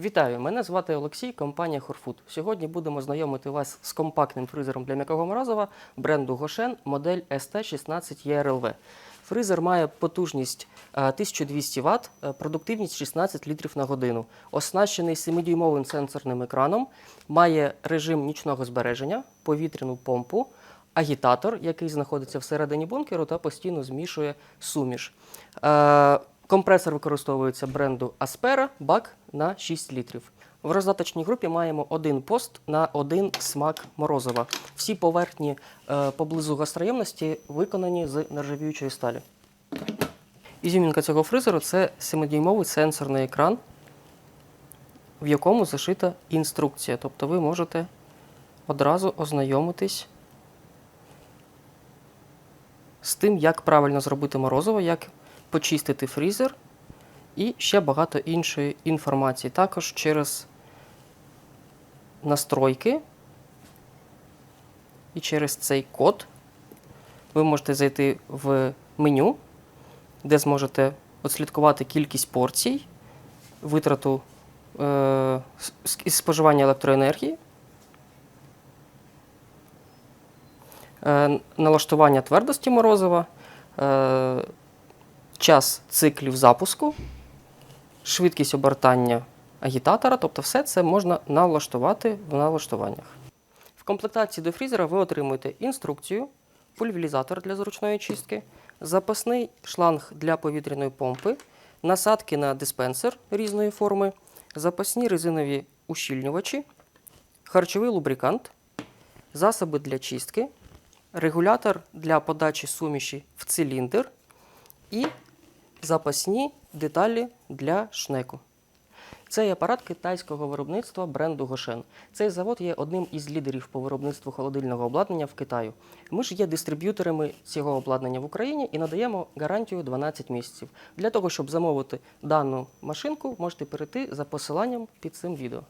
Вітаю! Мене звати Олексій, компанія Хорфуд. Сьогодні будемо знайомити вас з компактним фризером для м'якого морозива бренду Гошен модель ST16 ERLV. Фризер має потужність е, 1200 Вт, е, продуктивність 16 літрів на годину. Оснащений 7-дюймовим сенсорним екраном, має режим нічного збереження, повітряну помпу, агітатор, який знаходиться всередині бункеру та постійно змішує суміш. Компресор використовується бренду Aspera, бак на 6 літрів. В роздаточній групі маємо один пост на один смак морозива. Всі поверхні е, поблизу гостроємності виконані з нержавіючої сталі. Ізюмінка цього фризеру це 7-дюймовий сенсорний екран, в якому зашита інструкція. Тобто ви можете одразу ознайомитись з тим, як правильно зробити морозиво, як почистити фрізер і ще багато іншої інформації. Також через настройки і через цей код ви можете зайти в меню, де зможете отслідкувати кількість порцій, витрату е, споживання електроенергії. е, налаштування твердості морозива, е, час циклів запуску, швидкість обертання агітатора, тобто все це можна налаштувати в налаштуваннях. В комплектації до фрізера ви отримуєте інструкцію, пульверізатор для зручної чистки, запасний шланг для повітряної помпи, насадки на диспенсер різної форми, запасні резинові ущільнювачі, харчовий лубрикант, засоби для чистки, регулятор для подачі суміші в циліндр і запасні деталі для шнеку. Цей апарат китайського виробництва бренду Гошен. Цей завод є одним із лідерів по виробництву холодильного обладнання в Китаю. Ми ж є дистриб'юторами цього обладнання в Україні і надаємо гарантію 12 місяців. Для того, щоб замовити дану машинку, можете перейти за посиланням під цим відео.